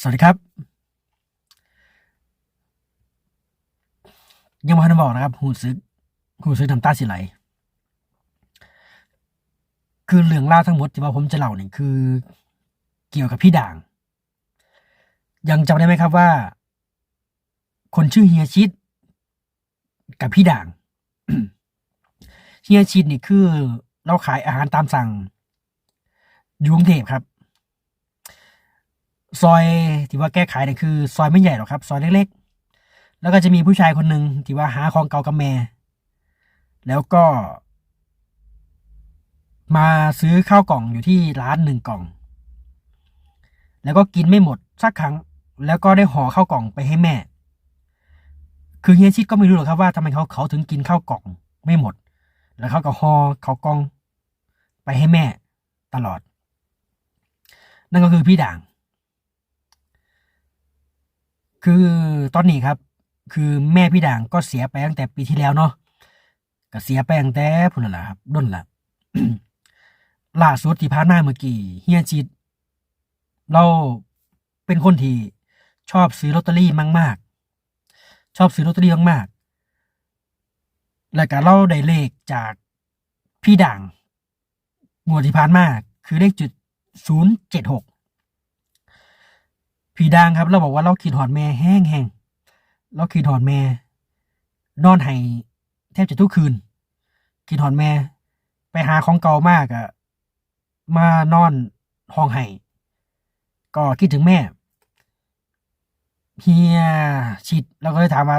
สวัสดีครับ ยังมาทันบอกนะครับหูซึกหูซึกน้ำตาสิไหล คือเรื่องเล่าวทั้งหมดที่ว่าผมจะเล่าเนี่ยคือ เกี่ยวกับพี่ด่าง ยังจำได้ไหมครับว่า คนชื่อเฮียชิด กับพี่ด่างเฮียชิดนี่คือ เราขายอาหารตามสั่งอยู่กรุงเทพครับ ซอยที่ว่าแก้ไขเนี่ยคือ ซอยไม่ใหญ่หรอกครับ ซอยเล็กๆ แล้วก็จะมีผู้ชายคนหนึ่งที่ว่าหาของเก่ากับแม่ แล้วก็ มาซื้อข้าวกล่องอยู่ที่ร้านหนึ่งกล่อง แล้วก็กินไม่หมดสักครั้ง แล้วก็ได้ห่อข้าวกล่องไปให้แม่ คือเฮียชิดก็ไม่รู้หรอกครับว่าทำไมเขาเขาถึงกินข้าวกล่องไม่หมด แล้วเขาก็ห่อข้าวกล่อง ไปให้แม่ ตลอด นั่นก็คือพี่ด่าง คือตอนนี้ครับ คือแม่พี่ด่างก็เสียไปตั้งแต่ปีที่แล้วเนาะก็เสียไปตั้งแต่พุ่นละครับด้นละล่าสุดที่ผ่านมาเมื่อกี้เฮียจิต เราเป็นคนที่ชอบซื้อลอตเตอรี่มากๆ ชอบซื้อลอตเตอรี่มากๆ แล้วก็เราได้เลขจากพี่ด่างงวดที่ผ่านมาคือเลขจุดศูนย์เจ็ดหก พี่ดังครับ เราบอกว่าเราขีดหอดแม่แห้งแห้งเราขีดหอดแม่นอนให้แทบจะทุกคืนขีดหอดแม่ ไปหาของเก่ามากอะมานอนห้องไห้ก็คิดถึงแม่เฮียชิดเราก็เลยถามว่า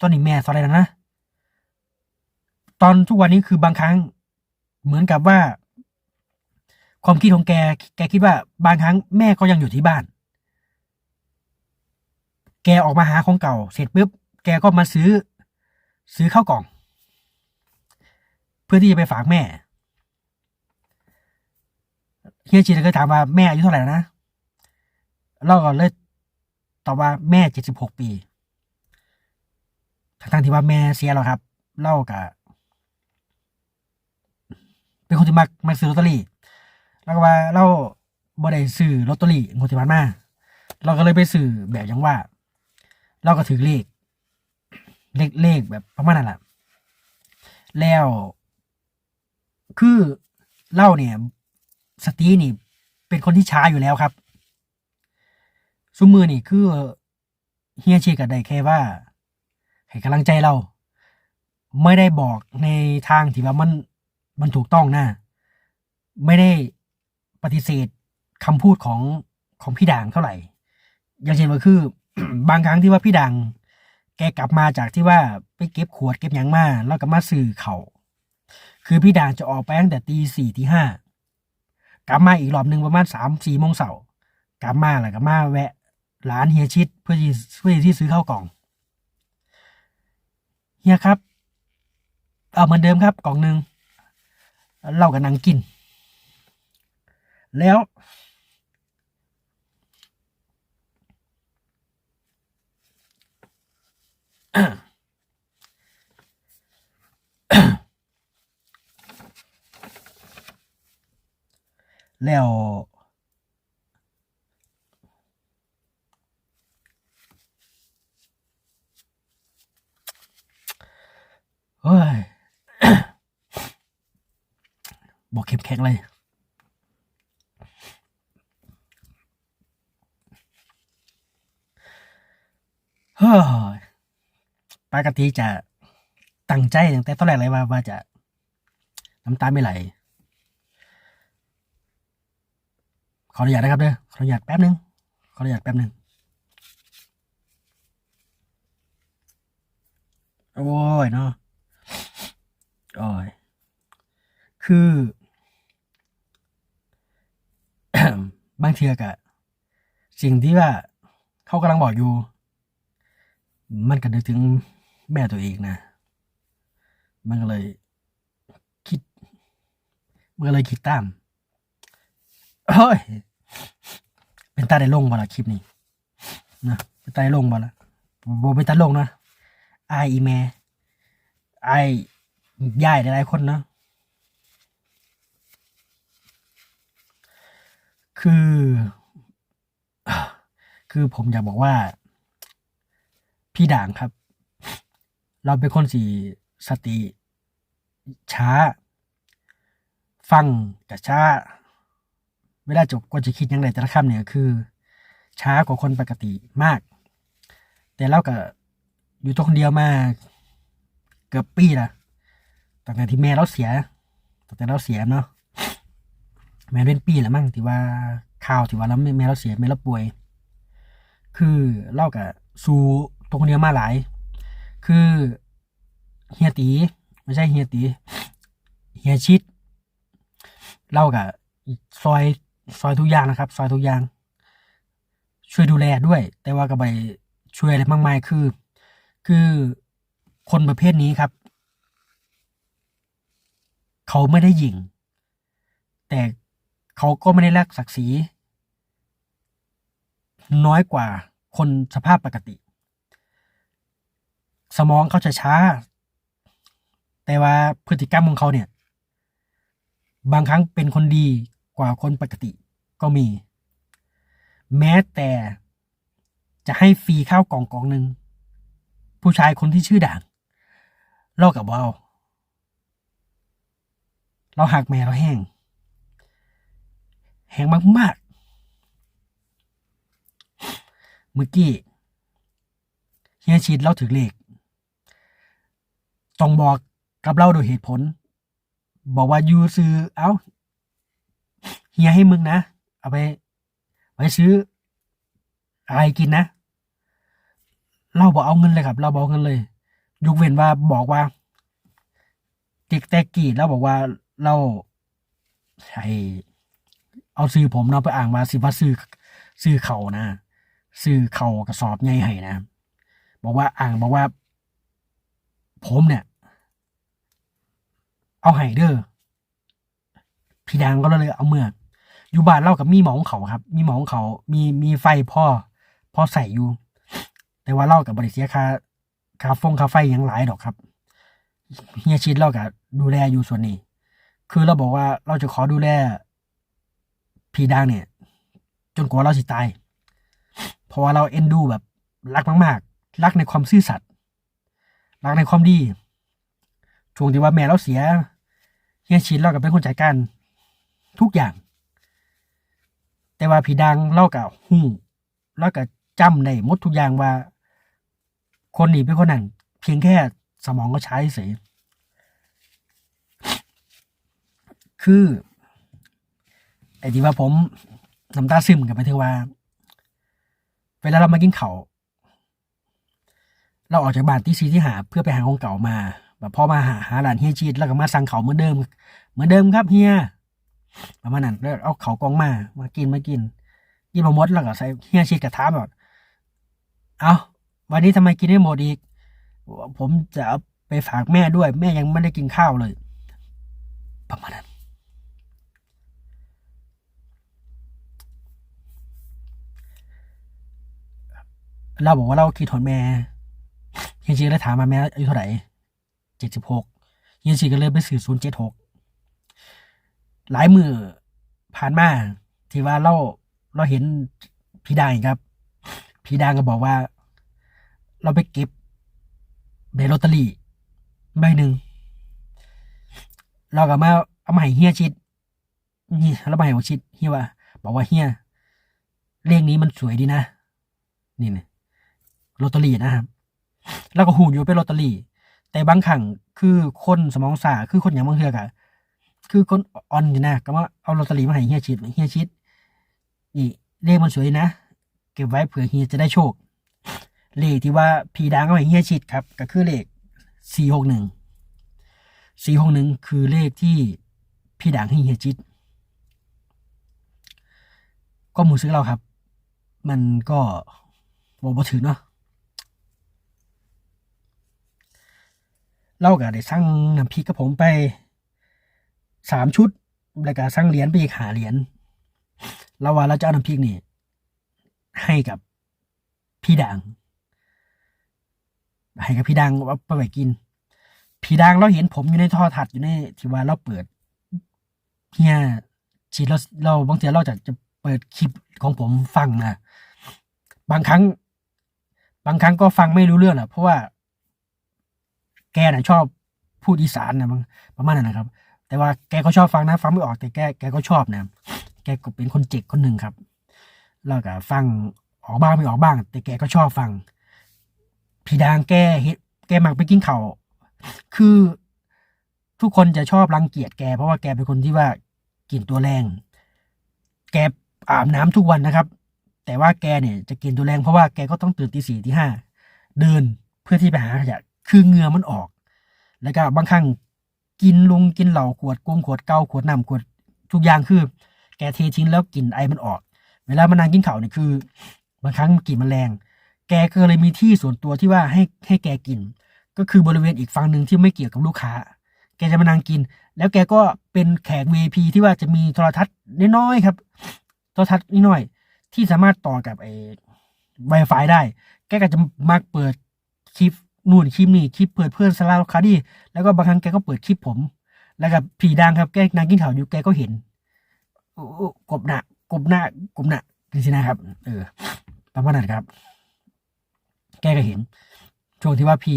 ตอนนี้แม่สอนอะไรนะ ตอนทุกวันนี้คือบางครั้ง เหมือนกับว่า ความคิดของแก แกคิดว่าบางครั้งแม่ก็ยังอยู่ที่บ้าน แกออกมาหาของเก่า เสร็จปุ๊บแกก็มาซื้อ ซื้อข้าวกล่อง เพื่อที่จะไปฝากแม่เฮียจีนก็ถามว่าแม่อายุเท่าไหร่นะเราก็เลยตอบว่าแม่เจ็ดสิบหกปีทั้งที่ว่าแม่เสียแล้วครับ เล่ากับเป็นคนที่มักมักซื้อลอตเตอรี่ แล้วก็ว่าเราบ่ได้ซื้อลอตเตอรี่งวดที่ผ่านมาเราก็เลยไปซื้อแบบยังว่า เราก็ถือเลข เลขเลขแบบประมาณนั้นแหละแล้วคือเล่าเนี่ย สตีนี่ เป็นคนที่ช้าอยู่แล้วครับซุมมือนี่คือเฮียเชกับได้แค่ว่า ให้กำลังใจเรา ไม่ได้บอกในทางที่ว่ามันมันถูกต้องนะไม่ได้ปฏิเสธคำพูดของของพี่ด่างเท่าไหร่ อย่างเช่นว่าคือ บางครั้งที่ว่าพี่ดัง แกกลับมาจากที่ว่าไปเก็บขวดเก็บยังมาแล้วก็มาสื่อเขาคือพี่ดังจะออกไปตั้งแต่ตีสี่ตีห้ากลับมาอีกรอบหนึ่งประมาณสามสี่โมงเสาร์กลับมาแล้วก็มาแวะร้านเฮียชิดเพื่อที่เพื่อที่ซื้อข้าวกล่องเฮียครับ เอาเหมือนเดิมครับกล่องหนึ่งเล่ากับนางกิน แล้ว แล้วเฮ้ยบอกเข้มแข็งเลย เฮ้ย ปกติจะตั้งใจตั้งแต่ตอนแรกเลยว่าว่าจะน้ำตาไม่ไหล ขออนุญาตนะครับเด้อขออนุญาตแป๊บนึงขออนุญาตแป๊บนึงโอ้ยเนาะโอ้ยคือ บางเทียกะสิ่งที่ว่าเขากำลังบอกอยู่ มันก็นึกถึง แม่ตัวเองนะ มันก็เลยคิด มันก็เลยคิดตามเฮ้ย เป็นตาได้ลงบ่ละคลิปนี้นะเป็นตาได้ลงบ่ละโบเป็นตาลงนะไอายอีแม่ไอายย่ายหลายๆคนนะคือ คือผมอยากบอกว่า พี่ด่างครับ เราเป็นคนสีสติ ช้า ฟังกับช้า เวลาจบก็จะคิดยังไงแต่ละคำเนี่ยคือ ช้ากว่าคนปกติมาก แต่เราก็อยู่ตัวคนเดียวมาเกือบปีละตั้งแต่ที่แม่เราเสียตั้งแต่เราเสียเนาะแม่เป็นปีแล้วมั้งที่ว่าข่าวที่ว่าเราแม่เราเสียแม่เราป่วย คือเล่ากับสู่ตัวคนเดียวมาหลาย คือเฮียตีไม่ใช่เฮียตีเฮียชิดเล่ากับซอยซอยทุกอย่างนะครับ ซอยทุกอย่าง ช่วยดูแลด้วย แต่ว่าก็ไปช่วยอะไรมากมายคือ คือคนประเภทนี้ครับ เขาไม่ได้หยิงแต่เขาก็ไม่ได้รักศักดิ์ศรี น้อยกว่าคนสภาพปกติ สมองเขาจะช้า แต่ว่าพฤติกรรมของเขาเนี่ย บางครั้งเป็นคนดีกว่าคนปกติก็มี แม้แต่จะให้ฟรีข้าวกล่องกล่องหนึ่งผู้ชายคนที่ชื่อด่างเล่ากับว่าเราหักแม่เราแห้ง แห้งมากๆเมื่อกี้เฮียชิดเล่าถึงเลข ต้องบอกกับเราโดยเหตุผล บอกว่ายูซื้อเอา้าเฮียให้มึงนะ เอาไปไว้ซื้ออะไรกินนะ เราบอกเอาเงินเลยครับ เราบอกเงินเลย ยกเว้นว่าบอกว่าเด็กแต่กี้เราบอกว่าเราใช้เอาซื้อผมเนาะไปอ่างว่าสิว่าซื้อซื้อเขานะซื้อเขากระสอบใหญ่ให้นะ บอกว่าอ่างบอกว่า ผมเนี่ย เอาให้เด้อพี่ดังก็เลยเอาเมือกอยู่บ้านเล่ากับมีหมอของเขาครับ มีหมอของเขา มีมีไฟพ่อพ่อใส่อยู่ แต่ว่าเล่ากับบริเสียค่าค่าฟงค่าไฟยังหลายดอกครับเฮียชิดเล่ากับดูแลอยู่ส่วนนี้ คือเราบอกว่าเราจะขอดูแลพี่ดังเนี่ย จนกว่าเราสิตายเพราะว่าเราเอ็นดูแบบรักมาก ๆ รักในความซื่อสัตย์ รักในความดีช่วงที่ว่าแม่เราเสียเฮียชินเราก็เป็นคนจัดการทุกอย่าง แต่ว่าพี่ดังเล่ากับหูเล่ากับจำได้หมดทุกอย่างว่า คนนี้เป็นคนนั้นเพียงแค่สมองก็ใช้เสียคือไอ้ที่ว่าผมน้ำตาซึมกับไปถึงว่า เวลาเรามากินเขา เราออกจากบ้านที่ซีที่หาเพื่อไปหาของเก่ามาแบบพอมาหาหาร้านเฮียชีดแล้วก็มาสั่งเขาเหมือนเดิม เหมือนเดิมครับเฮียประมาณนั้นแล้วเอาเขากองมามากินมากินกินมาหมดแล้วก็ใส่เฮียชีดกระทามแบบเอาวันนี้ทำไมกินไม่หมดอีก ผมจะเอาไปฝากแม่ด้วย แม่ยังไม่ได้กินข้าวเลย ประมาณนั้นเราบอกว่าเราคิดถอนแม่ เฮียชีเลยถามมาแม่อายุเท่าไหร่เจ็ดสิบหกเฮียชีก็เลยไปสื่อศูนย์เจ็ดหกหลายมือผ่านมาที่ว่าเราเราเห็นพี่ดางครับพี่ดางก็บอกว่า เราไปเก็บในลอตเตอรี่ใบหนึ่งเราก็มาเอามาให้เฮียชิดนี่เรามาให้หัวชิดเฮียว่า บอกว่าเฮียเลขนี้มันสวยดีนะ นี่นะลอตเตอรี่นะครับ แล้วก็หูอยู่เป็นลอตเตอรี่ แต่บางครั้งคือคนสมองสาคือคนอย่างบางเทือกอะคือคนอ่อนอยู่นะก็ว่าเอาลอตเตอรี่มาให้เฮียชิดเฮียชิดนี่เลขมันสวยนะ เก็บไว้เผื่อเฮียจะได้โชค เลขที่ว่าพีดังเอาให้เฮียชิดครับ ก็คือเลขสี่หกหนึ่งสี่หกหนึ่งคือเลขที่พี่ดังให้เฮียชิดก็หมูซื้อเราครับ มันก็บอกบ่ถือเนาะ เราก็ได้สั่งน้ำพริกกับผมไปสามชุด แล้วก็สั่งเหรียญไปอีกหาเหรียญเราว่าเราจะเอาน้ำพริกนี่ ให้กับพี่ดังให้กับพี่ดังว่าไปไว้กิน พี่ดังเราเห็นผมอยู่ในท่อถัดอยู่ในที่ว่าเราเปิดเฮียชีเราเราบางทีเราจะจะเปิดคลิปของผมฟังนะบางครั้ง บางครั้งก็ฟังไม่รู้เรื่องแหละเพราะว่า แกน่ะชอบพูดอีสานนะมั้งประมาณนั้นนะครับ แต่ว่าแกก็ชอบฟังนะฟังไม่ออกแต่แกแกก็ชอบนะแกก็เป็นคนเจ็กคนหนึ่งครับแล้วก็ฟังออกบ้างไม่ออกบ้าง แต่แกก็ชอบฟังพี่ดางแกเฮ็ดแกมักไปกินเขาคือทุกคนจะชอบรังเกียจแก เพราะว่าแกเป็นคนที่ว่ากินตัวแรง แกอาบน้ำทุกวันนะครับ แต่ว่าแกเนี่ยจะกินตัวแรงเพราะว่าแกก็ต้องตื่นตีสี่ตีห้าเดินเพื่อที่ไปหาขยะ คือเหงื่อมันออก แล้วก็บางครั้งกินลงกินเหล่าขวดกงขวดเกาขวดน้ำขวดทุกอย่างคือ แกเททิ้งแล้วกลิ่นไอมันออก เวลามันนางกินข้าวเนี่ยคือ บางครั้งกลิ่นมันแรง แกก็เลยมีที่ส่วนตัวที่ว่าให้ให้แกกิน ก็คือบริเวณอีกฝั่งหนึ่งที่ไม่เกี่ยวกับลูกค้า แกจะมานั่งกิน แล้วแกก็เป็นแขก VIP ที่ว่าจะมีโทรทัศน์น้อยๆครับ โทรทัศน์นิดหน่อยที่สามารถต่อกับไอ้ Wi-Fi ได้ แกก็จะมักเปิดคลิป นู่นคลิปนี่คลิปเปิดเพื่อนสลาคาดีแล้วก็บางครั้งแกก็เปิดคลิปผม แล้วกับผีดังครับแกนางกินข่าวอยู่แกก็เห็นกบหน้ากบหน้ากบหน้าจริงๆนะครับ เออประมาณนั้นครับ แกก็เห็น ช่วงที่ว่าพี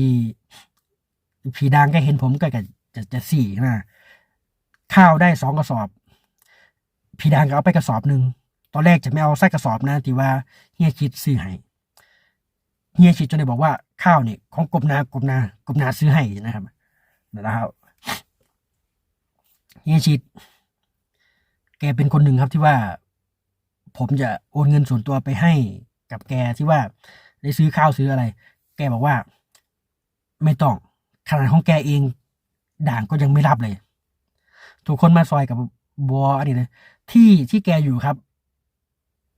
ผีดังแกเห็นผมก็จะจะจะสี่นะข้าวได้สองกระสอบผีดังก็เอาไปกระสอบหนึ่งตอนแรกจะไม่เอาใส่กระสอบนะที่ว่าเฮียคิดซื้อให้ เฮียคิดจนได้บอกว่าข้าวนี่ของกบนากบนากบนาซื้อให้นะครับนั่นแหละครับเฮียชิดแกเป็นคนหนึ่งครับที่ว่า ผมจะโอนเงินส่วนตัวไปให้กับแกที่ว่าได้ซื้อข้าวซื้ออะไร แกบอกว่า ไม่ต้องขนาดของแกเอง ด่างก็ยังไม่รับเลยทุกคนมาซอยกับบัวอันนี้เลยที่ที่แกอยู่ครับ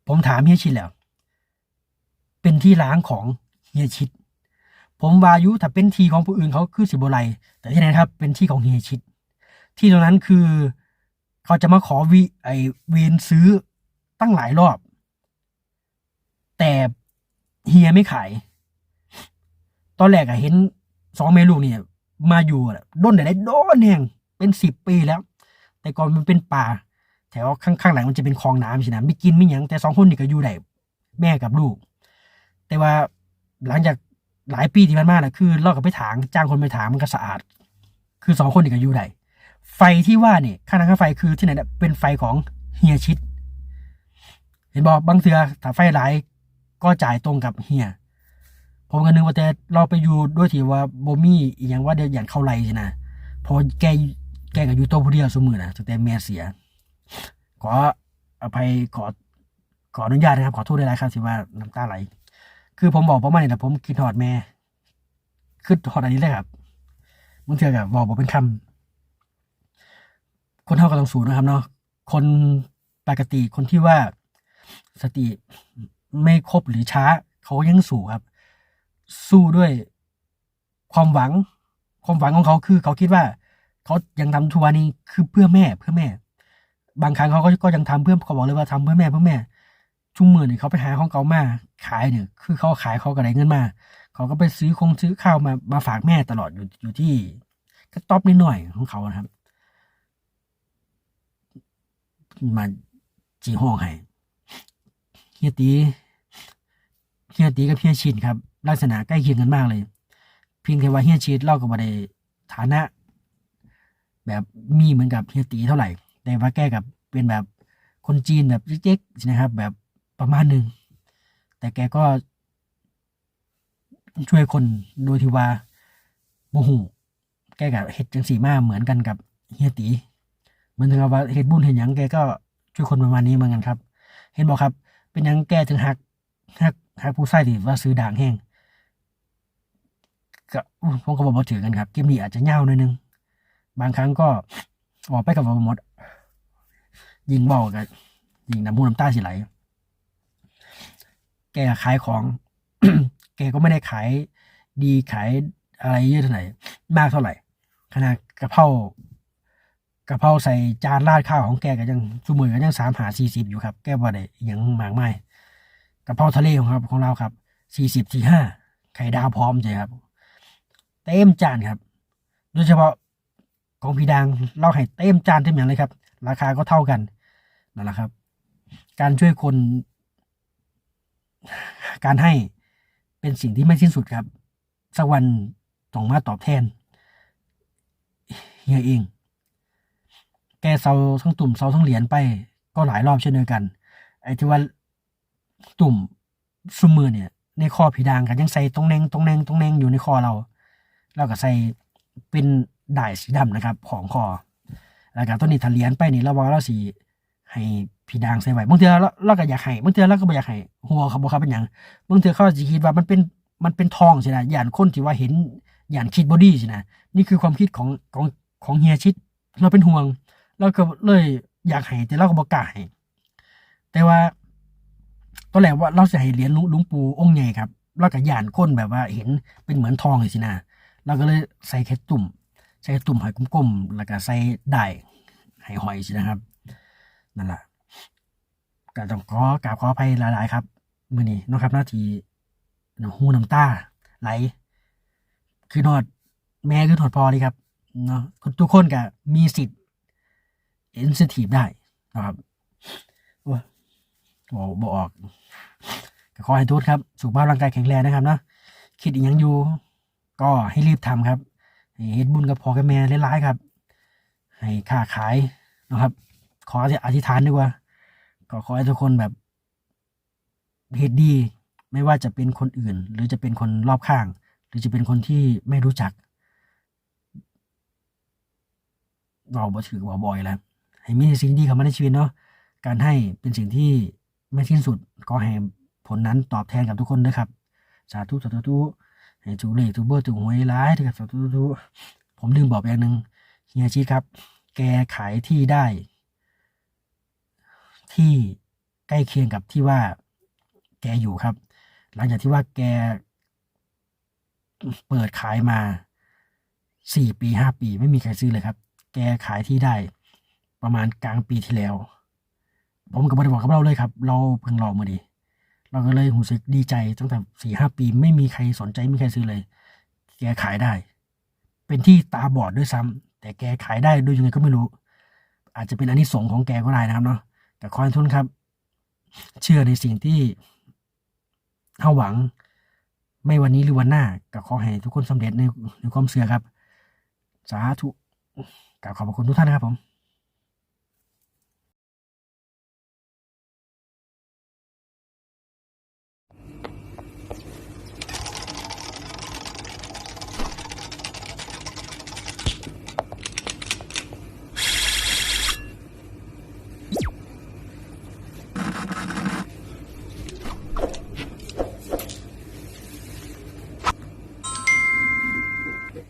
ผมถามเฮียชิดแล้ว เป็นที่ล้างของ เฮียชิด ผมวายุถ้าเป็นที่ของผู้อื่นเขาคือสิบไลแต่ที่ไหนครับ เป็นที่ของเฮียชิด ที่ตรงนั้นคือเขาจะมาขอวีไอเวนซื้อตั้งหลายรอบ แต่เฮียไม่ขาย ตอนแรกอะเห็นสองเมลูกเนี่ย มาอยู่ด้นแต่ได้ด้นแห่งเป็นสิบปีแล้ว แต่ก่อนมันเป็นป่าแถวข้างๆหลังมันจะเป็นคลองน้ำใช่ไหมไม่กินไม่หยังแต่สองคนนี่ก็อยู่ได้แม่กับลูก แต่ว่า หลังจากหลายปีที่ผ่านมาน่ะคือเราก็ไปถางจ้างคนไปถางมันก็สะอาด คือสองคนนี่ก็อยู่ได้ไฟที่ว่าเนี่ยค่าน้ำค่าไฟคือที่ไหนเป็นไฟของเฮียชิด เห็นบอกบางเทือถ้าไฟหลายก็จ่ายตรงกับเฮียผมก็นึกว่าแต่เราไปอยู่ด้วยที่ว่าโบมี่อีกอย่างว่าเดี๋ยวอย่างเข้าไรสินะพอแกแกก็อยู่ตัวผู้เดียวสมือนะแต่แม่เสีย ขออภัยขอขออนุญาตนะครับ ขอโทษด้วยนะครับที่ว่าน้ำตาไหล คือผมบอกประมาณนี้แหละผมคิดหอดแม่คือหอดอันนี้เลยครับบางเทือกับบอกบอกเป็นคำคนเท่ากับต้องสูงนะครับเนาะคนปกติคนที่ว่าสติไม่ครบหรือช้า เขาก็ยังสู้ครับ สู้ด้วยความหวัง ความหวังของเขาคือ เขาคิดว่า เขายังทำทัวร์นี้คือเพื่อแม่เพื่อแม่ บางครั้งเขาก็ก็ยังทำเพื่อเขาบอกเลยว่าทำเพื่อแม่เพื่อแม่ ชุ่มมือเนี่ยเขาไปหาของเขามาขายเนี่ย คือเขาขายเขาก็ได้เงินมา เขาก็ไปซื้อคงซื้อข้าวมามาฝากแม่ตลอดอยู่อยู่ที่กระต๊อบนิดหน่อยของเขานะครับ มาจีห้องให้เฮียตีเฮียตีกับเฮียชินครับ ลักษณะใกล้เคียงกันมากเลยเพียงแค่ว่าเฮียชินเล่ากับมาได้ฐานะ แบบมีเหมือนกับเฮียตีเท่าไหร่แต่ว่าแก้กับเป็นแบบคนจีนแบบเจ๊กๆนะครับ แบบ ประมาณหนึ่ง แต่แกก็ ช่วยคนโดยที่ว่าโมโหแกกับเฮ็ดจังสีมาเหมือนกันกับเฮียตีเหมือนถึงกับว่าเฮ็ดบุญเห็นยังแกก็ช่วยคนประมาณนี้เหมือนกันครับ เห็นบอกครับ เป็นหยังแกถึงหักหักหักผู้ใส่ที่ว่าซื้อด่างแห้งก็ผมก็บอกว่าถือกันครับเกมนี้อาจจะเง่าหน่อยนึง บางครั้งก็บอกไปกับว่าหมดยิงบอกกันยิงน้ำมูน้ำตาสิไหล แกขายของ แกก็ไม่ได้ขายดีขายอะไรเยอะเท่าไหร่มากเท่าไหร่ขนาดกระเพรากระเพราใส่จานราดข้าวของแกก็ยังสุมือก็ยังสามหาสี่สิบอยู่ครับ แกว่าได้ยังมากไม่กระเพราทะเลของครับของเราครับสี่สิบสี่ห้าไข่ดาวพร้อมใช่ครับ เต็มจานครับ โดยเฉพาะของพี่ดังเราให้เต็มจานเต็มอย่างเลยครับ ราคาก็เท่ากันนั่นแหละครับ การช่วยคน การให้เป็นสิ่งที่ไม่สิ้นสุดครับสักวันต้องมาตอบแทนเฮียเอง แกเซาทั้งตุ่มเซาทั้งเหรียญไป ก็หลายรอบเช่นเดียวกัน ไอ้ที่ว่าตุ่มซุมมือเนี่ย ในคอผีดางกันยังใส่ตรงแนงตรงแนงตรงแนงอยู่ในคอเราแล้วก็ใส่เป็นด่ายสีดำนะครับ ของคอแล้วก็ตัวนี้ถ้าเหรียญไปนี่ราว่าเราสี ให้ผีดางใส่ไว้บางเทื่อเราเราก็อยากให้บางเทื่อเราก็บ่อยากให้หัวเขาบ่ครับเป็นหยังบางเทื่อเขาสิคิดว่ามันเป็นมันเป็นทองใช่ไหมย่านคนที่ว่าเห็นย่านคิดบอดี้ใช่ไหมนี่คือความคิดของของของเฮียชิด เราเป็นห่วงเราก็เลยอยากให้แต่เราก็บ่กล้าให้แต่ว่าตอนแรกว่าเราจะให้เหรียญลุงปู่องค์ใหญ่ครับเราก็ย่านคนแบบว่าเห็นเป็นเหมือนทองเลยสินะเราก็เลยใส่แค่ตุ่ม ใส่ตุ่มหอยกลมๆแล้วก็ใส่ได้หอยหอยสินะครับ นั่นแหละก็ต้องขอกราบขออภัยหลาย ๆ ครับมื่อนี้นะครับหน้าทีน้ำหูน้ำตาไหล คือนอดแม่คือนอดพอเลยครับเนาะทุกคนก็มีสิทธิ์เอ็นซิทีฟได้นะครับบอกบอกออกก็ขอให้ทุกครับ สุขภาพร่างกายแข็งแรงนะครับเนาะคิดอีกยังอยู่ ก็ให้รีบทำครับให้เฮ็ดบุญกับพ่อกับแม่หลายๆครับ ให้ค้าขายนะครับ ขออธิษฐานดีกว่า ก็ขอให้ทุกคนแบบเฮ็ดดี ไม่ว่าจะเป็นคนอื่น หรือจะเป็นคนรอบข้าง หรือจะเป็นคนที่ไม่รู้จักเราบ่ถือว่าบ่อยแล้วให้มีสิ่งดีเข้ามาในชีวิตเนาะการให้เป็นสิ่งที่ไม่สิ้นสุดก็ให้ผลนั้นตอบแทนกับทุกคนด้วยครับ สาธุสาธุให้ถูเลขถูเบอร์ถูหวยร้ายนะครับสาธุสาธุผมลืมบอกอย่างหนึ่งเฮียชีครับ แกขายที่ได้ ที่ใกล้เคียงกับที่ว่าแกอยู่ครับ หลังจากที่ว่าแกเปิดขายมาสี่ปีห้าปี ไม่มีใครซื้อเลยครับ แกขายที่ได้ประมาณกลางปีที่แล้ว ผมก็ไม่ได้บอกกับเราเลยครับ เราเพิ่งลอมาดี เราก็เลยรู้สึกดีใจตั้งแต่สี่ห้าปี ไม่มีใครสนใจไม่มีใครซื้อเลย แกขายได้ เป็นที่ตาบอดด้วยซ้ำแต่แกขายได้ด้วยยังไงก็ไม่รู้ อาจจะเป็นอันนี้สงของแกก็ได้นะครับเนาะ แต่ขอให้ทุนครับ เชื่อในสิ่งที่เฮาหวัง ไม่วันนี้หรือวันหน้าก็ขอให้ทุกคนสำเร็จในในความเชื่อครับ สาธุกราบขอบคุณทุกท่านนะครับผม